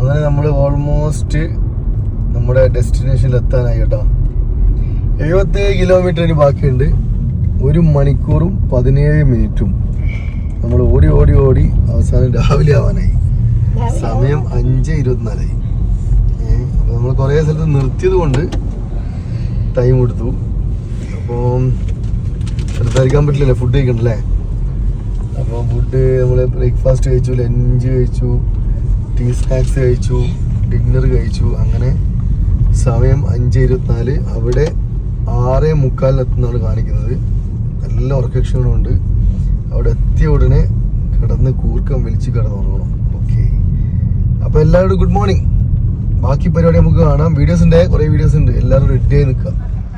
അങ്ങനെ നമ്മൾ ഓൾമോസ്റ്റ് നമ്മുടെ ഡെസ്റ്റിനേഷനിൽ എത്താനായി കേട്ടോ. എഴുപത്തേഴ് കിലോമീറ്റർ ഇനി ബാക്കിയുണ്ട്. ഒരു മണിക്കൂറും പതിനേഴ് മിനിറ്റും നമ്മൾ ഓടി ഓടി ഓടി അവസാനം രാവിലെ ആവാനായി. സമയം അഞ്ച് ഇരുപത്തിനാലായി അപ്പോൾ നമ്മൾ കുറേ സ്ഥലത്ത് നിർത്തിയത് കൊണ്ട് ടൈം എടുത്തു. അപ്പോൾ സംസാരിക്കാൻ പറ്റില്ലല്ലേ ഫുഡ് കഴിക്കണ്ടല്ലേ? അപ്പോൾ ഫുഡ് നമ്മൾ ബ്രേക്ക്ഫാസ്റ്റ് കഴിച്ചു ലഞ്ച് കഴിച്ചു. ടീ സ്നാക്സ് കഴിച്ചു ഡിന്നർ കഴിച്ചു. അങ്ങനെ സമയം അഞ്ച് ഇരുപത്തിനാല്. അവിടെ ആറ് മുക്കാലിനെത്തുന്നതാണ് കാണിക്കുന്നത്. നല്ല ഉറക്കക്ഷണമുണ്ട്. അവിടെ എത്തിയ ഉടനെ കിടന്ന് കൂർക്കം വലിച്ച് കിടന്നുറങ്ങണം. ഓക്കെ അപ്പോൾ എല്ലാവരും ഗുഡ് മോർണിംഗ് ബാക്കി പരിപാടി നമുക്ക് കാണാം. വീഡിയോസ് ഉണ്ട് കുറേ വീഡിയോസ് ഉണ്ട്. എല്ലാവരും റെഡി ആയി നിൽക്കുക.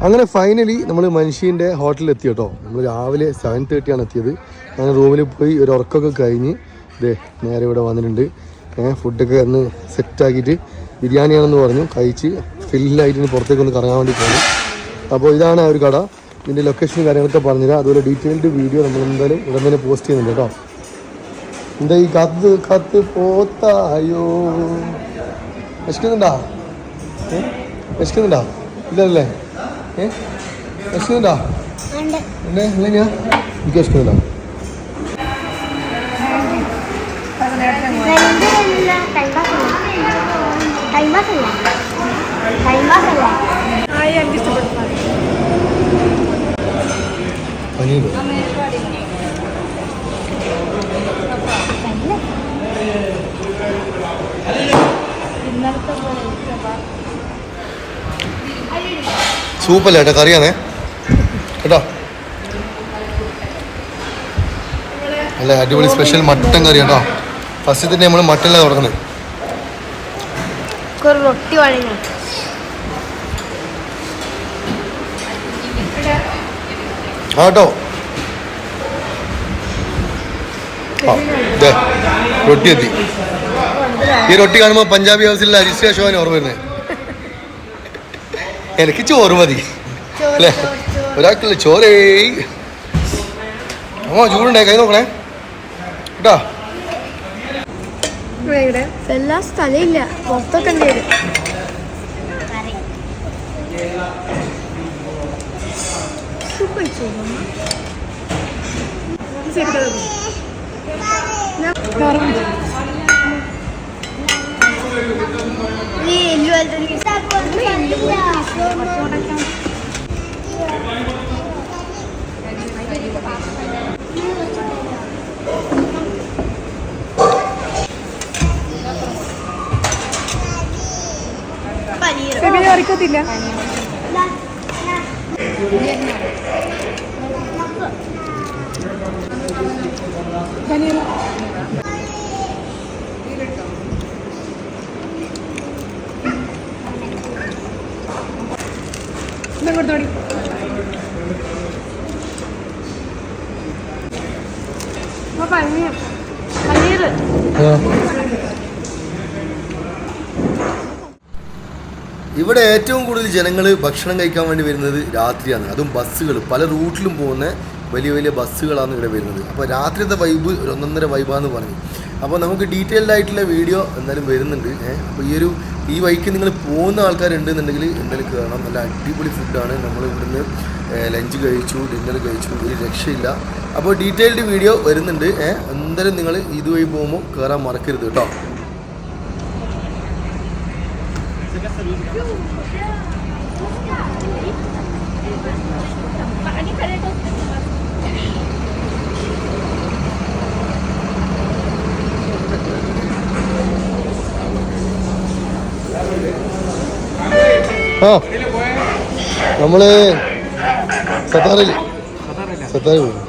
അങ്ങനെ ഫൈനലി നമ്മൾ മനുഷ്യന്റെ ഹോട്ടലിൽ എത്തി കേട്ടോ. നമ്മൾ രാവിലെ സെവൻ തേർട്ടിയാണ് എത്തിയത്. അങ്ങനെ റൂമിൽ പോയി ഒരു ഉറക്കമൊക്കെ കഴിഞ്ഞ് ഇതേ നേരെ ഇവിടെ വന്നിട്ടുണ്ട്. ഫുഡൊക്കെ ഒന്ന് സെറ്റാക്കിയിട്ട് ബിരിയാണിയാണെന്ന് പറഞ്ഞു. കഴിച്ച് ഫില്ലായിട്ട് ഇനി പുറത്തേക്ക് ഒന്ന് കറങ്ങാൻ വേണ്ടി പോകുന്നു അപ്പോൾ ഇതാണ് ആ ഒരു കട. ഇതിന്റെ ലൊക്കേഷനും കാര്യങ്ങളൊക്കെ പറഞ്ഞുതരാം. അതുപോലെ ഡീറ്റെയിൽഡ് വീഡിയോ നമ്മൾ എന്തായാലും ഉടൻ തന്നെ പോസ്റ്റ് ചെയ്യുന്നുണ്ട് കേട്ടോ. എന്താ ഈ കത്ത് കത്ത് പോത്തായോ വിശക്കുന്നുണ്ടാ? ഏ? വിശക്കുന്നുണ്ടാ? ഇല്ലല്ലേ? ഏ? വിശക്കുന്നുണ്ടാ? എന്നെ ഇല്ല ഞാൻ എനിക്ക് വിശക്കുന്നുണ്ടാ? പനീർ. സൂപ്പല്ലേ ഏട്ടാ കറിയാണേ? കേട്ടോ? അല്ലേ അടിപൊളി സ്പെഷ്യൽ മട്ടൻ കറി കേട്ടോ ഫസ്റ്റ് തന്നെ നമ്മൾ മട്ടനിലാണ് തുടങ്ങുന്നത് റൊട്ടി വഴങ്ങ ആ കേട്ടോ. ദേ, റൊട്ടി എത്തി. ഈ റൊട്ടി കാണുമ്പോൾ പഞ്ചാബി ഹൗസിലെ അരിശ്രീ ഓർമ്മ വരുന്നത് എനിക്ക് ചോറ് മതി. അല്ലേ? ഒരാൾക്കില്ല ചോറേ. അമ്മ ചൂടുണ്ടേ കൈ നോക്കണേ. കേട്ടോ. എല്ലാ സ്ഥലമില്ല. പുറത്തൊക്കെ ഉണ്ട് ഇത്. സൂപ്പ് അറിക്കത്തില്ല കൊടുത്തോടി പനീർ പനീർ ഇവിടെ ഏറ്റവും കൂടുതൽ ജനങ്ങൾ ഭക്ഷണം കഴിക്കാൻ വേണ്ടി വരുന്നത് രാത്രിയാണ്. അതും ബസ്സുകൾ പല റൂട്ടിലും പോകുന്ന വലിയ വലിയ ബസ്സുകളാണ് ഇവിടെ വരുന്നത്. അപ്പോൾ രാത്രിയത്തെ വൈബ് ഒന്നൊന്നര വൈബാന്ന് പറഞ്ഞു. അപ്പോൾ നമുക്ക് ഡീറ്റെയിൽഡ് ആയിട്ടുള്ള വീഡിയോ എന്തായാലും വരുന്നുണ്ട്. അപ്പോൾ ഈ ഒരു ഈ വഴിക്ക് നിങ്ങൾ പോകുന്ന ആൾക്കാരുണ്ടെന്നുണ്ടെങ്കിൽ എന്തായാലും കയറണം നല്ല അടിപൊളി ഫുഡാണ് നമ്മൾ ഇവിടുന്ന് ലഞ്ച് കഴിച്ചു ഡിന്നർ കഴിച്ചു. ഒരു രക്ഷയില്ല. അപ്പോൾ ഡീറ്റെയിൽഡ് വീഡിയോ വരുന്നുണ്ട്. എന്തായാലും നിങ്ങൾ ഇതുവഴി പോകുമ്പോൾ കയറാൻ മറക്കരുത് കേട്ടോ. ആ നമ്മൾ സത്താറിൽ സത്താറിൽ പോകും